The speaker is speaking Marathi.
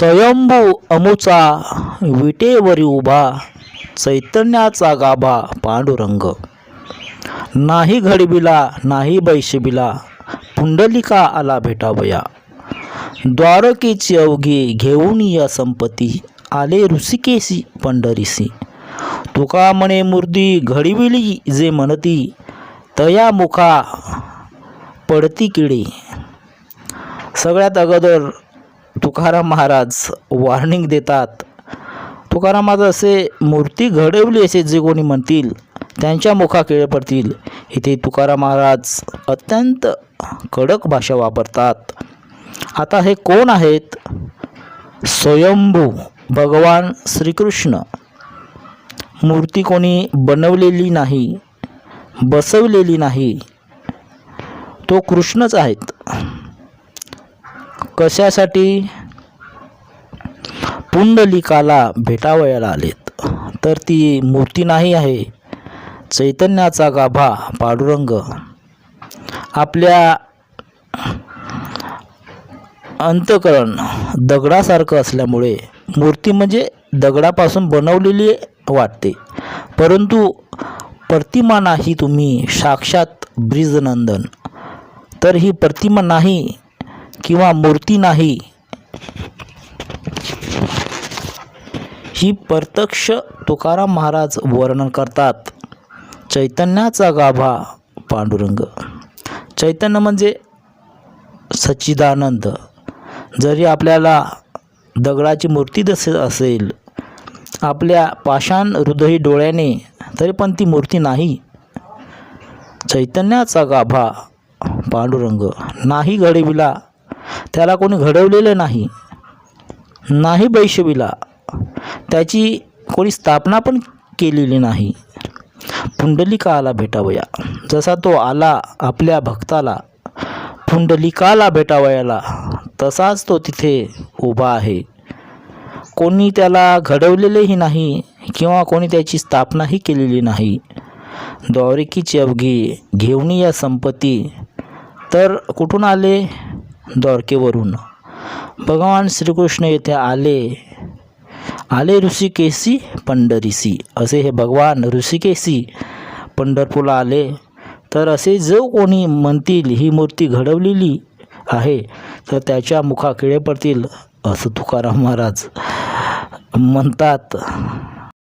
स्वयंभू अमुचा विटेवरी उभा चैतन्याचा गाभा पांडुरंग. नाही घडबिला नाही बैशबिला पुंडलिका आला भेटावया. द्वारकेची अवघी घेऊन या संपत्ती आले ऋषिकेशी पंढरीसी तुका म्हणे मूर्ती घडविली जे म्हणती तया मुखा पडती किडी. सगळ्यात अगोदर तुकाराम महाराज वॉर्निंग देतात. तुकाराम महाराज असे मूर्ती घडवली असे जे कोणी म्हणतील त्यांच्या मुखा केळ पडतील. इथे तुकाराम महाराज अत्यंत कडक भाषा वापरतात. आता हे कोण आहेत? स्वयंभू भगवान श्रीकृष्ण. मूर्ती कोणी बनवलेली नाही बसवलेली नाही. तो कृष्णच आहेत. कशासाठी पुंडलिकाला भेटावयाला आलेत? तर ती मूर्ती नाही आहे. चैतन्याचा गाभा पांडुरंग. आपल्या अंतकरण दगडासारखं असल्यामुळे मूर्ती म्हणजे दगडापासून बनवलेली वाटते. परंतु प्रतिमा नाही तुम्ही साक्षात ब्रिजनंदन. तर ही प्रतिमा नाही किंवा मूर्ती नाही. ही प्रत्यक्ष तुकाराम महाराज वर्णन करतात. चैतन्याचा गाभा पांडुरंग. चैतन्य म्हणजे सच्चिदानंद. जरी आपल्याला दगडाची मूर्ती दिसत असेल आपल्या पाषाण हृदयी डोळ्याने तरी पण ती मूर्ती नाही. चैतन्याचा गाभा पांडुरंग. नाही घडविला त्याला कोणी घडवलेलं नाही. नाही बैशवीला. त्याची कोणी स्थापना पण केलेली नाही. पुंडलिकाला भेटावया. जसा तो आला आपल्या भक्ताला पुंडलिकाला भेटावयाला तसाच तो तिथे उभा आहे. कोणी त्याला घडवलेलेही नाही किंवा कोणी त्याची स्थापनाही केलेली नाही. द्वारकीची अवघी घेऊन या संपत्ती. तर कुठून आले? द्वारकेवरून. भगवान श्रीकृष्ण येथे आले. आले ऋषिकेशी पंढरीसी असे हे भगवान ऋषिकेशी पंढरपूरला आले. तर असे जो कोणी म्हणतील ही मूर्ती घडवलेली आहे तर त्याच्या मुखा किळे पडतील असं तुकाराम महाराज म्हणतात.